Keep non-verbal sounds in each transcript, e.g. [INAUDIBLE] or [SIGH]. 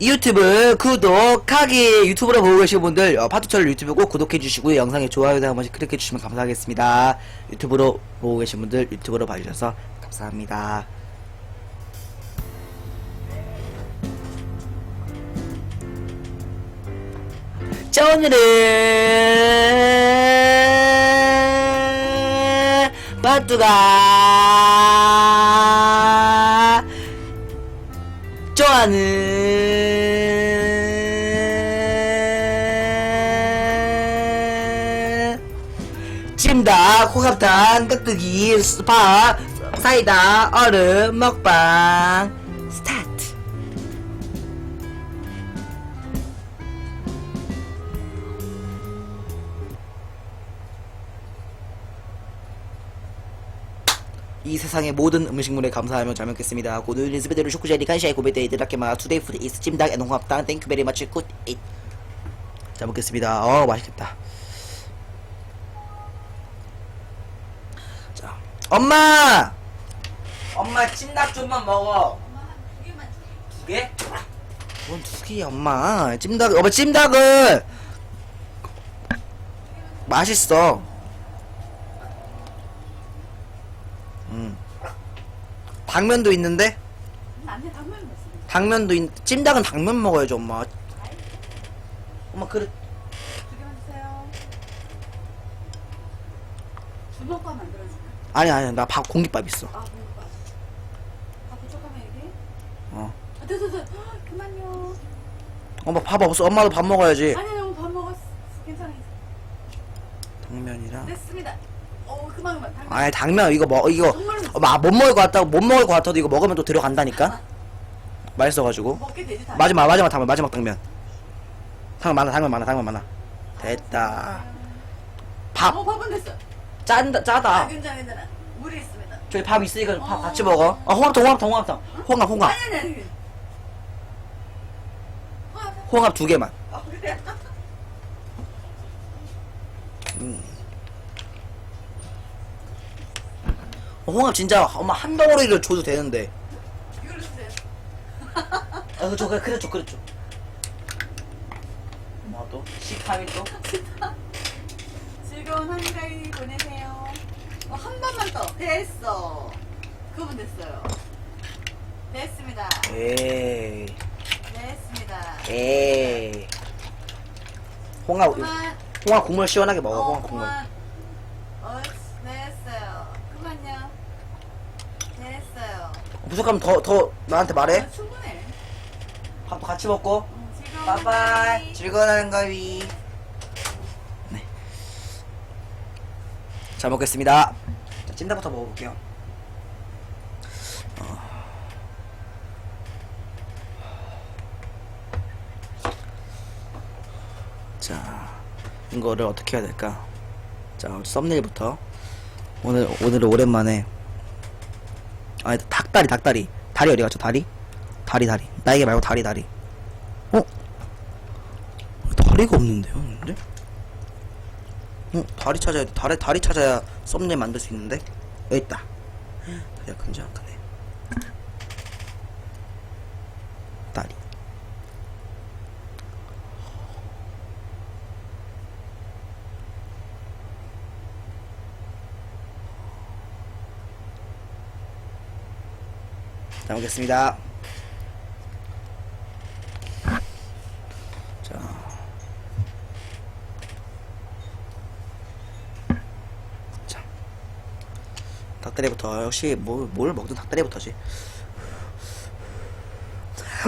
유튜브 구독하기 유튜브로 보고 계신 분들 어, 파투철 유튜브 꼭 구독해 주시고요. 영상에 좋아요도 한 번씩 클릭해 주시면 감사하겠습니다. 유튜브로 보고 계신 분들 유튜브로 봐주셔서 감사합니다. 자 오늘은 파투가 좋아하는 호갑단, 깍두기, 스파, 사이다, 얼음, 먹방 스타트 이 세상의 모든 음식물에 감사하며 잘 먹겠습니다. 고든 리스베드로 쇼쿠자리 간샤이 고베데 이 드라케마 투데이 푸드 이스 찜닭 애농합당 땡큐 베리 마치 굿 잇. 잘 먹겠습니다. 어 맛있겠다. 엄마 엄마 찜닭 좀만 먹어. 두 개? 뭔두 개야 엄마 찜닭 엄마 찜닭은 맛있어. 음. 당면도 있는데. 당면도 있 찜닭은 당면 먹어야죠 엄마 엄마 그릇 두 개만 주세요. 주먹밥 만들어줄까요? 아니 아니 나 밥 공깃밥 있어 아, 주먹밥. 밥 부족하면 얘기. 어 아, 됐어, 됐어. 헉, 그만요. 엄마 밥 없어 엄마도 밥 먹어야지 아니, 너무 밥 먹었어. 괜찮아. 당면이랑 됐습니다. 어, 그만, 그만. 당면. 아니 당면 이거 먹 이거 정말로. 엄마 못 먹을 것 같다고 못 먹을 것 같아도 이거 먹으면 또 들어간다니까 맛있어가지고 먹게 되지, 다. 마지막 마지막 당면 마지막 당면 당면 많아 당면 많아 당면 많아 됐다 밥 어, 밥은 됐어. 짠다 아, 짜다. 괜찮아, 괜찮아. 물이 있습니다. 저기 밥 있으니까 밥 같이 먹어. 어 홍합탕 홍합탕 홍합탕 홍합 홍합. 아니, 아니, 아니. 아, 홍합 두 개만. 아, 그래. 어, 홍합 진짜 엄마 한 덩어리를 줘도 되는데. 이걸로 주세요. 아 그쵸 그래 줘 그래 줘. 나도 식탐이 또 즐거운 한가위 보내세요. 어, 한 번만 더. 됐어. 그분 됐어요. 됐습니다. 에이 됐습니다. 에이 홍합 그만. 홍합 국물 시원하게 먹어 어, 홍합 국물 그만. 어, 됐어요. 그만요. 됐어요. 부족하면 더 더 나한테 말해 어, 충분해. 밥도 같이 먹고 음, 즐거운 빠빠이 한가위. 즐거운 한가위 잘 먹겠습니다. 자, 찜닭부터 먹어볼게요. 어. 자 이거를 어떻게 해야 될까? 자 썸네일부터. 오늘 오늘은 오랜만에. 아 닭다리 닭다리. 다리 어디 갔죠? 다리? 다리 다리. 날개 말고 다리 다리. 어? 다리가 없는데요 근데 어 다리 찾아야 돼. 다리 다리 찾아야 썸네일 만들 수 있는데? 여기 있다. 다리가 크네 다리. 잘 먹겠습니다. 자. 자. 닭다리부터 역시 뭘, 뭘 먹든 닭다리부터지.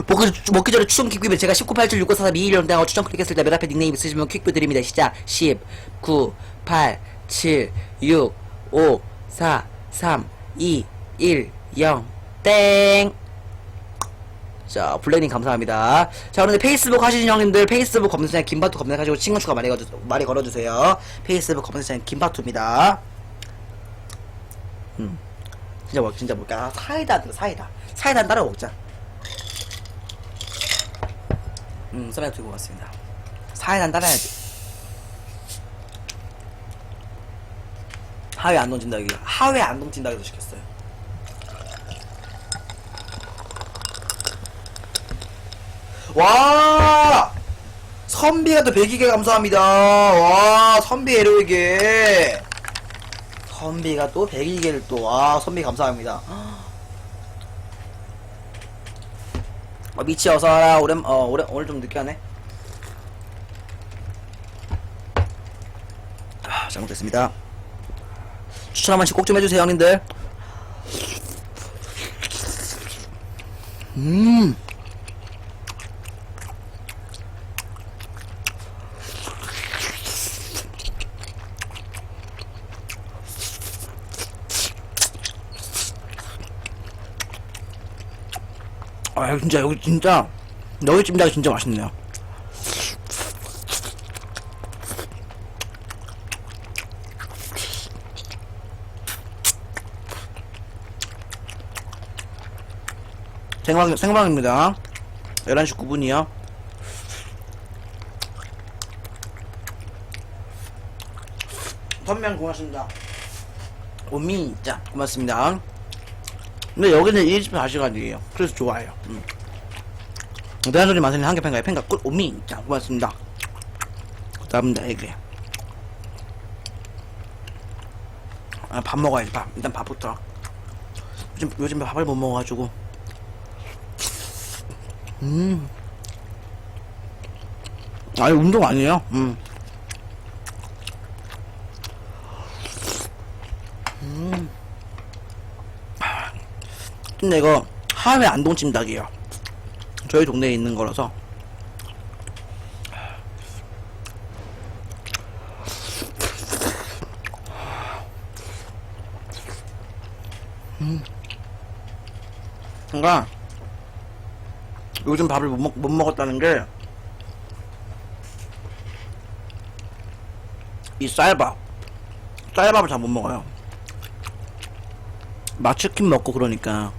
먹기, 먹기 전에 추천 퀵뷰면 제가 19, 87, 69, 44, 21년 당하고 추천 클릭했을 때 맨 앞에 닉네임 있으시면 퀵뷰 드립니다. 시작. 10, 9, 8, 7, 6, 5, 4, 3, 2, 1, 0, 땡! 자, 블랙님 감사합니다. 자, 그런데 페이스북 하시는 형님들, 페이스북 검색창에 김바투 검색하시고 친구 추가 많이, 걸어주, 많이 걸어주세요. 페이스북 검색창에 김바투입니다. 음. 진짜 뭐, 진짜 뭘까? 아, 사이다, 사이다. 사이다 따라 먹자. 음, 썰매 들고 왔습니다. 사이다 따라야지. 하회 안 던진다, 여기. 하회 안 던진다, 해서 시켰어요. 와! 선비가 또 100기계 감사합니다. 와, 선비 에로에게. 선비가 또 100기계를 또, 와, 선비 감사합니다. 어, 미치 어서와라. 오랜, 어, 오래, 오늘 좀 늦게 하네. 아, 잘못됐습니다. 추천 한 번씩 꼭 좀 해주세요, 형님들. 음. 아, 진짜, 여기 진짜, 여기 찜닭이 진짜 맛있네요. 생방, 생방입니다. 11시 9분이요. 선명 고맙습니다. 오미 진짜 고맙습니다. 근데 여기는 24시간이에요. 그래서 좋아요. 음. 대한 소리 마시는 한개 팬가요. 팬가 끝 오미 진짜 고맙습니다. 그 다음 나에게. 아, 밥 먹어야지, 밥. 일단 밥부터. 요즘, 요즘 밥을 못 먹어가지고. 음. 아니, 운동 아니에요. 음. 음. 근데 이거 하회 안동 찜닭이에요. 저희 동네에 있는 거라서. 음. 그러니까 요즘 밥을 못, 먹, 못 먹었다는 게, 이 쌀밥. 쌀밥을 잘 못 먹어요. 마치킨 먹고 그러니까.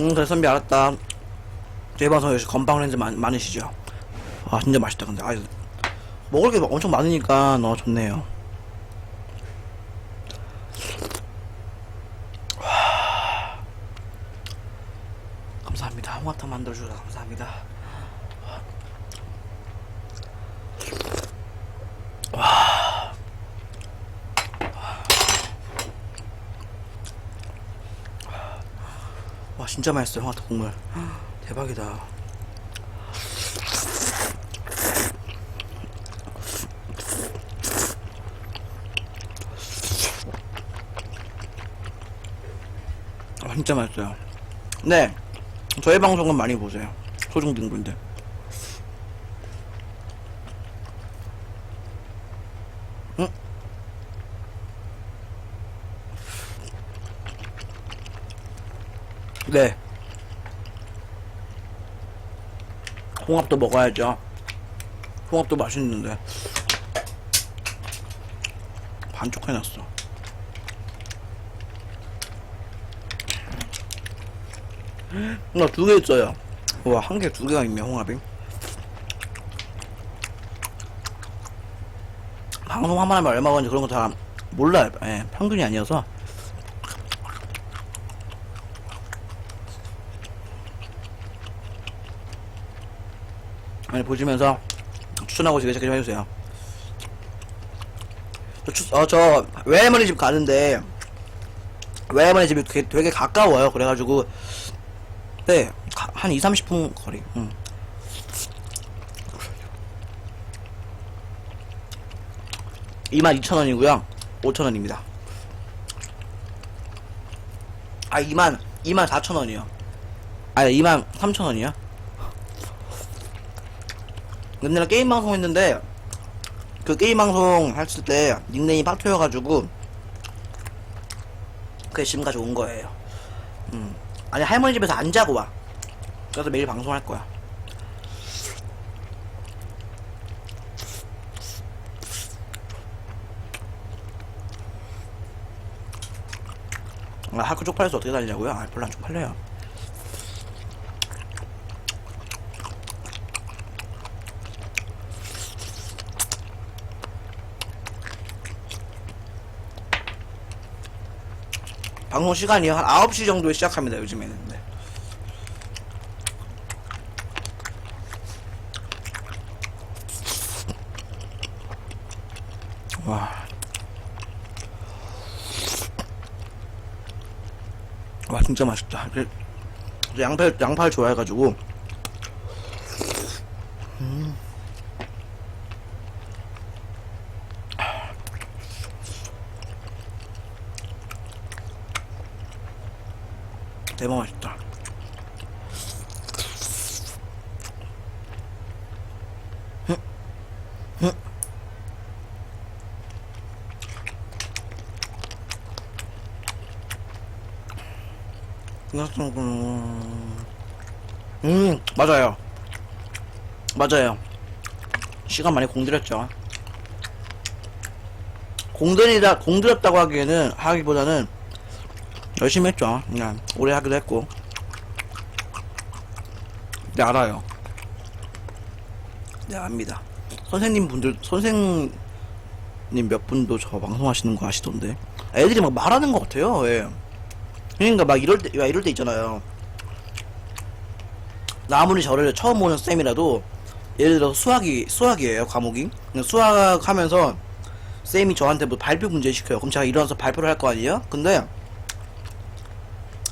음, 그래, 선비 알았다. 제 방송에 역시 건빵 렌즈 많, 많으시죠? 아, 진짜 맛있다, 근데. 아, 먹을 게 엄청 많으니까 너무 좋네요. 와. 감사합니다. 홍합탕 만들어주셔서 감사합니다. 와, 진짜 맛있어요, 홍합탕 국물. 대박이다. 아, 진짜 맛있어요. 네. 저희 방송은 많이 보세요. 소중등분들. 응? 네. 홍합도 먹어야죠. 홍합도 맛있는데. 반쪽 해놨어. 나 두 개 있어요. 와, 한 개 두 개가 있네, 홍합이. 방송 하면 얼마 건지 그런 거 다 몰라요. 예, 평균이 아니어서. 많이 보시면서 추천하고 지금 좀 해주세요. 저, 추, 어, 저, 외할머니 집 가는데, 외할머니 집이 되게, 되게 가까워요. 그래가지고, 네, 가- 한 2, 30분 거리. 응. 이 22,000원이고요. 5,000원입니다. 아, 2만, 2만 4,000원이요. 아, 2만 3,000원이요. 옛날에 게임 방송 했는데, 그 게임 방송 했을 때 닉네임 빡쳐여가지고, 그게 지금까지 온 거예요. 음. 아니, 할머니 집에서 안 자고 와. 그래서 매일 방송할 거야. 아, 학교 쪽팔려서 어떻게 다니냐고요? 아, 별로 안 쪽팔려요. 방송 시간이 한 9시 정도에 시작합니다, 요즘에는. 네. 와. 와, 진짜 맛있다. 양파, 양파를 좋아해가지고. 대박 맛있다. 음, 맞아요. 맞아요. 시간 많이 공들였죠. 공들이다, 공들였다고 하기에는, 하기보다는, 열심히 했죠. 그냥, 오래 하기도 했고. 네, 알아요. 네, 압니다. 선생님 분들, 선생님 몇 분도 저 방송하시는 거 아시던데. 애들이 막 말하는 것 같아요, 예. 그러니까 막 이럴 때, 야, 이럴 때 있잖아요. 나 아무리 저를 처음 오는 쌤이라도, 예를 들어 수학이, 수학이에요, 과목이. 수학 하면서, 쌤이 저한테 뭐 발표 문제 시켜요. 그럼 제가 일어나서 발표를 할 거 아니에요? 근데,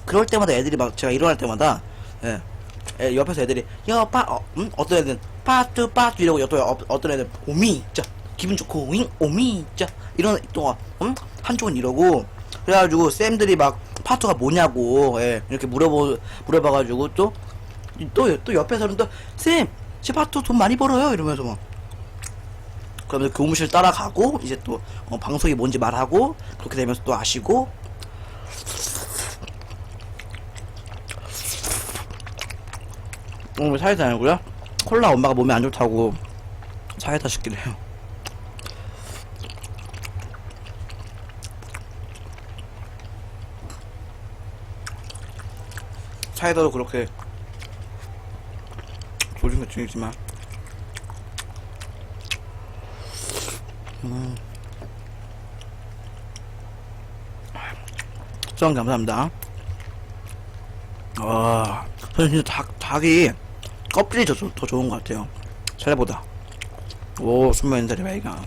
그럴 때마다 애들이 막 제가 일어날 때마다 예, 예, 옆에서 애들이 야빠 어, 음? 어떤 애들은 빠뚜 빠뚜 이러고 또 어, 어떤 애들은 오미 자 기분 좋고 윙 오미 자 이런 동안 음? 한쪽은 이러고 그래가지고 쌤들이 막 파트가 뭐냐고 예, 이렇게 물어보 물어봐가지고 또 또 또 옆에서는 또쌤제 파트 돈 많이 벌어요 이러면서 막 그러면서 교무실 따라가고 이제 또 어, 방송이 뭔지 말하고 그렇게 되면서 또 아시고 오늘 사이다 아니고요. 콜라 엄마가 몸에 안 좋다고 사이다 시키래요. 사이다도 그렇게 조준 것 중이지만 음. 수원 감사합니다. 와, 진짜 닭, 닭이 껍질이 더, 좋- 더 좋은 것 같아요. 살보다. 오, 순면다리 발가.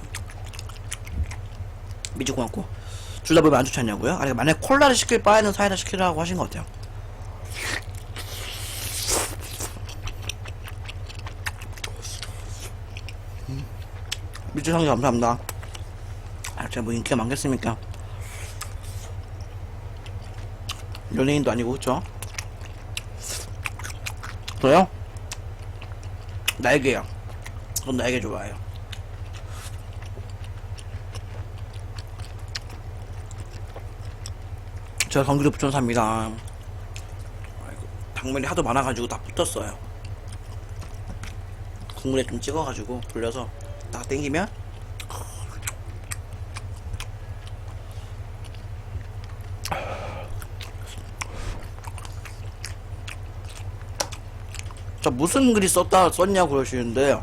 미주 고맙고. 둘다 몸에 안 좋지 않냐고요? 아니, 만약 콜라를 시킬 바에는 사이다 시키라고 하신 것 같아요. 음. 미주 상자 감사합니다. 아, 제가 뭐 인기가 많겠습니까? 연예인도 아니고, 그쵸? 저요? 날개요. 전 날개 좋아해요. 제가 경기도 부천 삽니다. 아이고, 당면이 하도 많아가지고 다 붙었어요. 국물에 좀 찍어가지고 돌려서 딱 땡기면 저 무슨 글이 썼다 썼냐 그러시는데.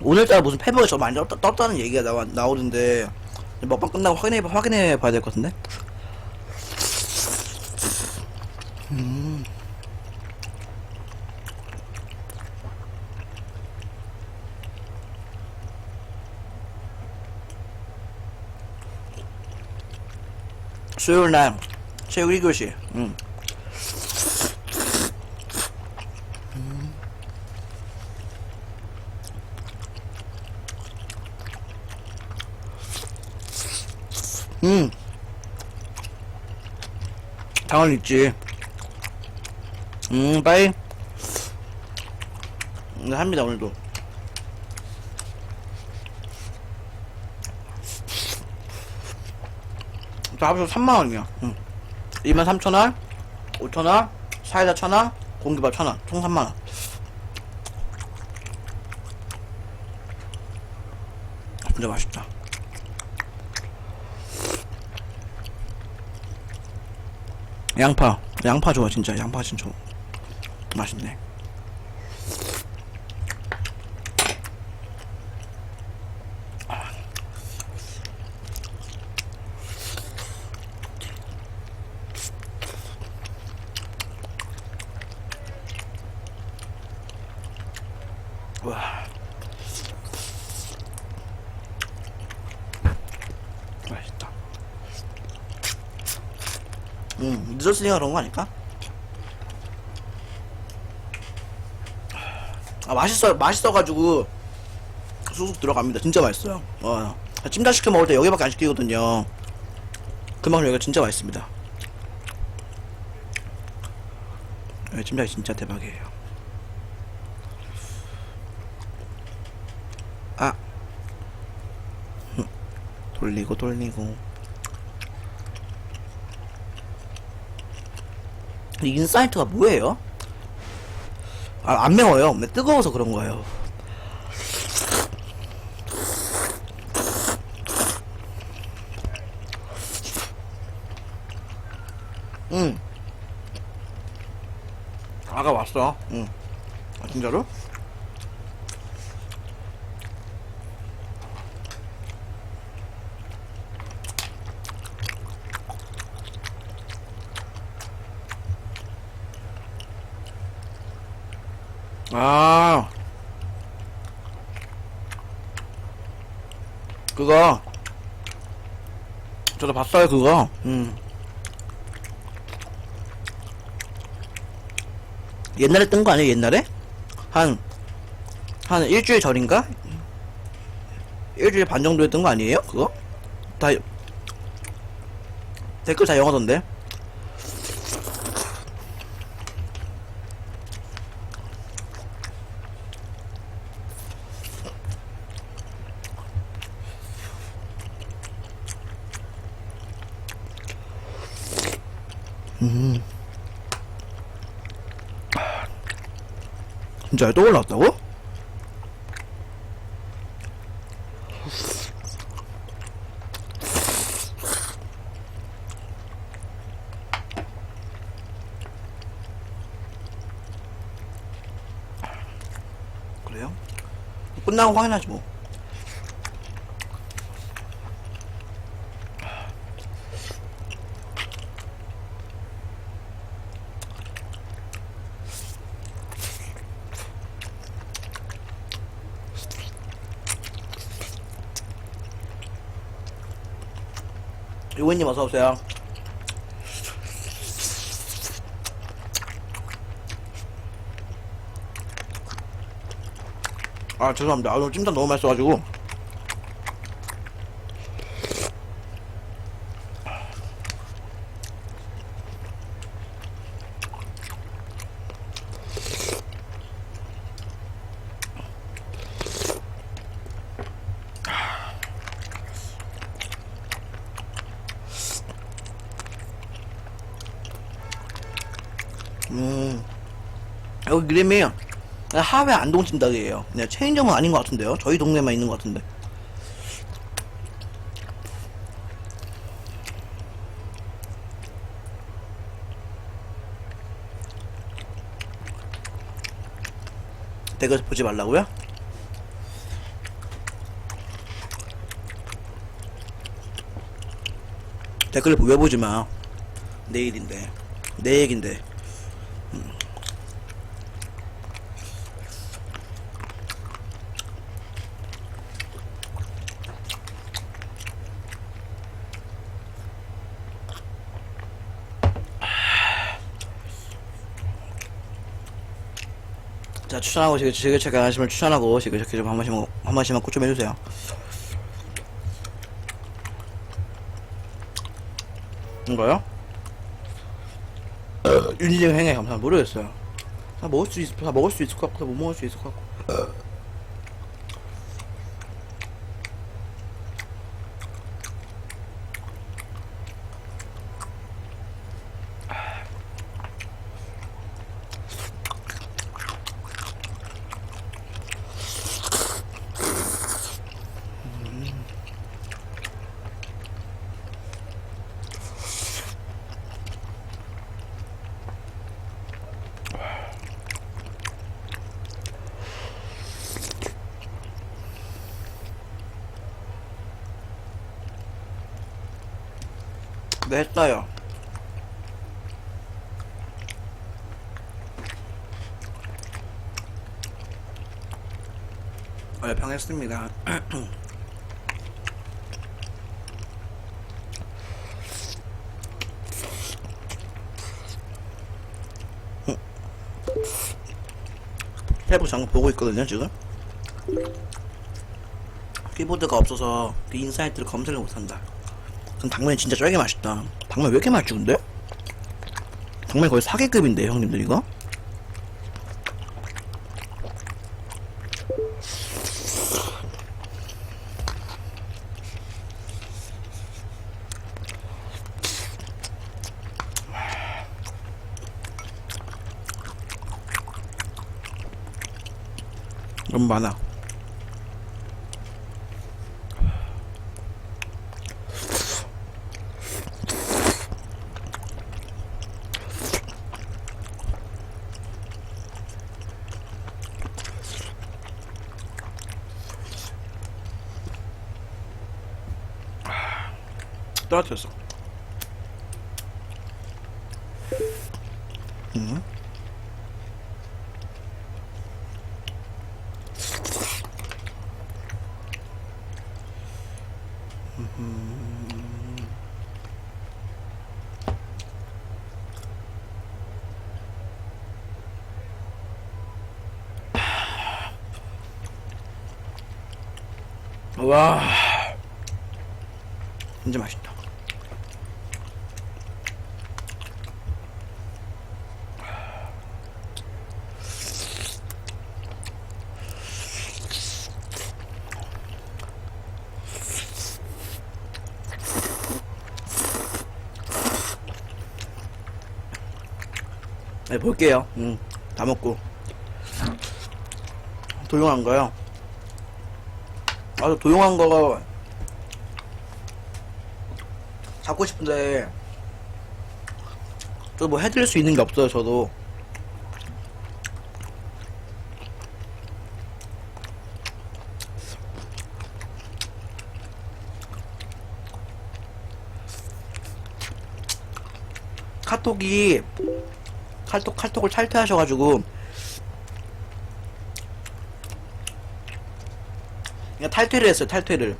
오늘따라 무슨 페북에 저 많이 떴, 떴다는 얘기가 나와, 나오는데. 먹방 끝나고 확인해 확인해 봐야 될 것 같은데? 음. 수요일 날 체육 1교시 음. 음. 당연 있지. 음, 빠이. 네, 합니다, 오늘도. 자, 합쳐서 3만원이야. 응. 2만 3천원, 5천원, 사이다 천원, 공기밥 천원, 총 3만원. 진짜 맛있다. 양파, 양파 좋아, 진짜. 양파 진짜. 맛있네. 와. 맛있다. 음, 늦었으니까 그런 거 아닐까? 아, 맛있어요. 맛있어가지고 쑥쑥 들어갑니다. 진짜 맛있어요. 어. 찜닭 시켜 먹을 때 여기밖에 안 시키거든요. 그만큼 여기가 진짜 맛있습니다. 네, 찜닭이 진짜 대박이에요. 아. 흠. 돌리고 돌리고. 인사이트가 뭐예요? 아, 안 매워요. 네, 뜨거워서 그런 거예요. 응. 아까 왔어. 응. 아, 진짜로? 아. 그거. 저도 봤어요, 그거. 음. 옛날에 뜬 거 아니에요, 옛날에? 한, 한 일주일 전인가? 일주일 반 정도에 뜬 거 아니에요? 그거? 다, 댓글 다 영어던데? 진짜요? 또 올라왔다고? 그래요? 끝나고 확인하지 뭐. 요원님 어서 오세요. 아 죄송합니다. 아, 오늘 찜닭 너무 맛있어가지고. 음 그림이 하회 안동 찜 닭이에요. 그냥 체인점은 아닌 것 같은데요. 저희 동네만 있는 것 같은데. 댓글 보지 말라고요? 댓글 왜 보지 마. 내일인데. 내 얘긴데. 추천하고 지금 안 하시면 추천하고 지그체크 좀한 번씩만 한 번씩만 꼭 좀 해주세요. 이거요? 윤지정 행해 감사 모르겠어요. 다 먹을 수 있, 다 먹을 수 있을 것 같고 못 먹을 수 있을 것 같고. 네 했어요. 얼평했습니다. 세부 장고 보고 있거든요 지금. 키보드가 없어서 그 인사이트를 검색을 못한다. 그럼 당면이 진짜 쩔게 맛있다. 당면 왜 이렇게 맛있지 근데? 당면 거의 사계급인데 형님들 이거? status 네, 볼게요. 음, 다 먹고. 도용한 거요. 아, 도용한 거가 잡고 싶은데, 저 뭐 해드릴 수 있는 게 없어요, 저도. 카톡이 칼톡 칼톡을 탈퇴하셔가지고. 그냥 탈퇴를 했어요 탈퇴를.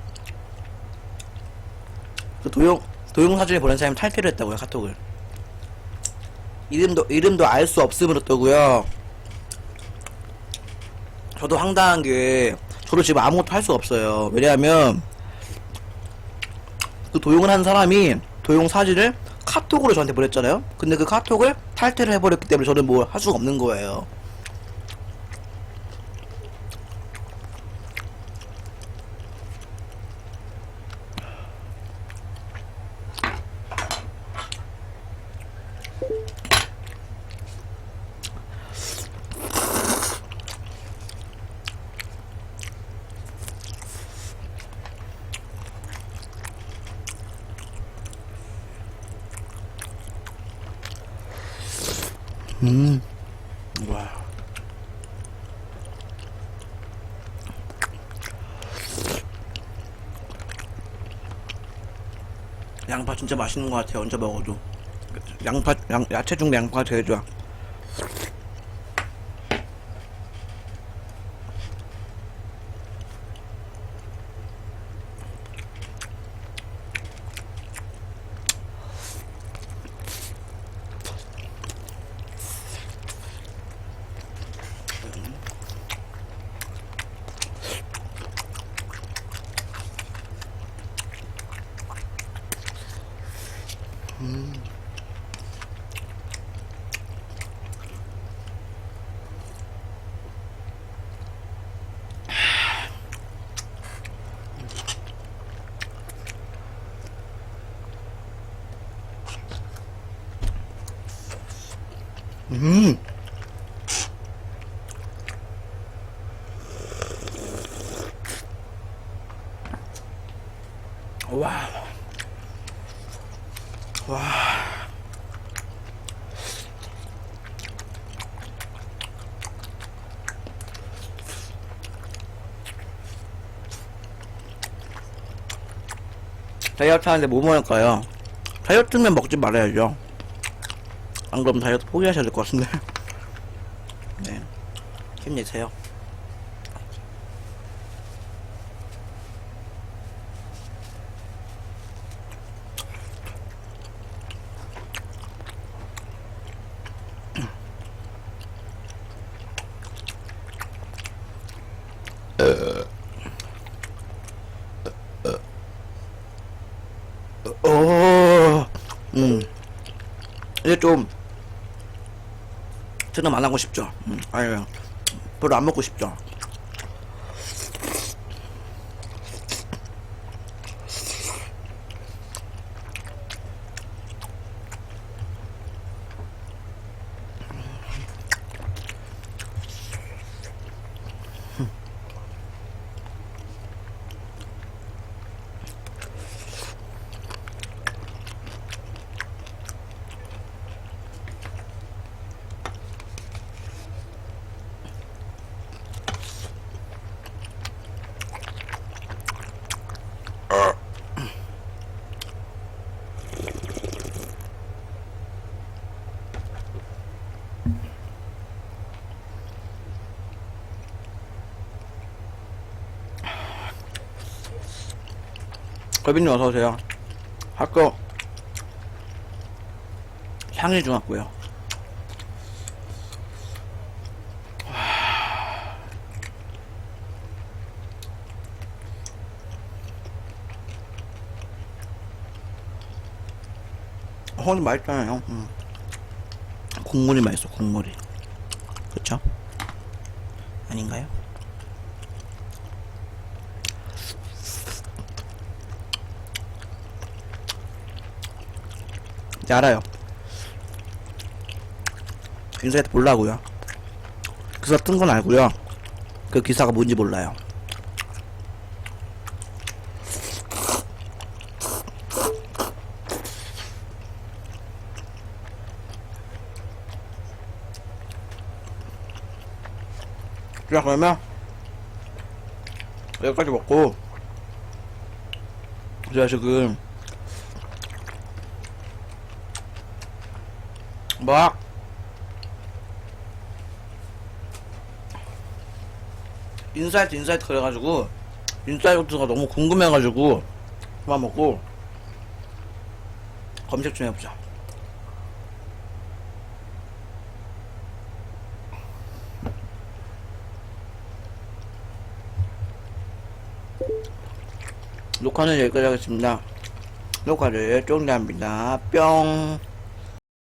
그 도용 도용 사진을 보낸 사람이 탈퇴를 했다고요 카톡을. 이름도 이름도 알 수 없음으로 뜨고요. 저도 황당한 게 저도 지금 아무것도 할 수 없어요. 왜냐하면 그 도용을 한 사람이 도용 사진을 카톡으로 저한테 보냈잖아요. 근데 그 카톡을 탈퇴를 해버렸기 때문에 저는 뭐할 수가 없는 거예요. 음. 와. 양파 진짜 맛있는 것 같아요. 언제 먹어도. 양파, 양, 야채 중에 양파가 제일 좋아. 음. 와. 와. 다이어트 하는데 뭐 먹을까요? 다이어트면 먹지 말아야죠. 안 그럼 다이어트 포기하셔야 될 것 같은데. [LAUGHS] 네. 힘내세요. 어, 음, 좀 저는 안 하고 싶죠. 음, 아유, 별로 안 먹고 싶죠. 걸빈님 어서 오세요. 학교 향일 중학교요. 허니 맛있잖아요. 음. 국물이 맛있어, 국물이. 그쵸? 아닌가요? 이제 알아요. 인사이트 보려고요. 기사 뜬 건 알고요. 그 기사가 뭔지 몰라요. 자 그러면 여기까지 먹고 제가 지금 막 인사이트 인사이트 그래가지고 인사이트가 너무 궁금해가지고 그만 먹고 검색 좀 해보자. 녹화는 여기까지 하겠습니다. 녹화를 종료합니다. 뿅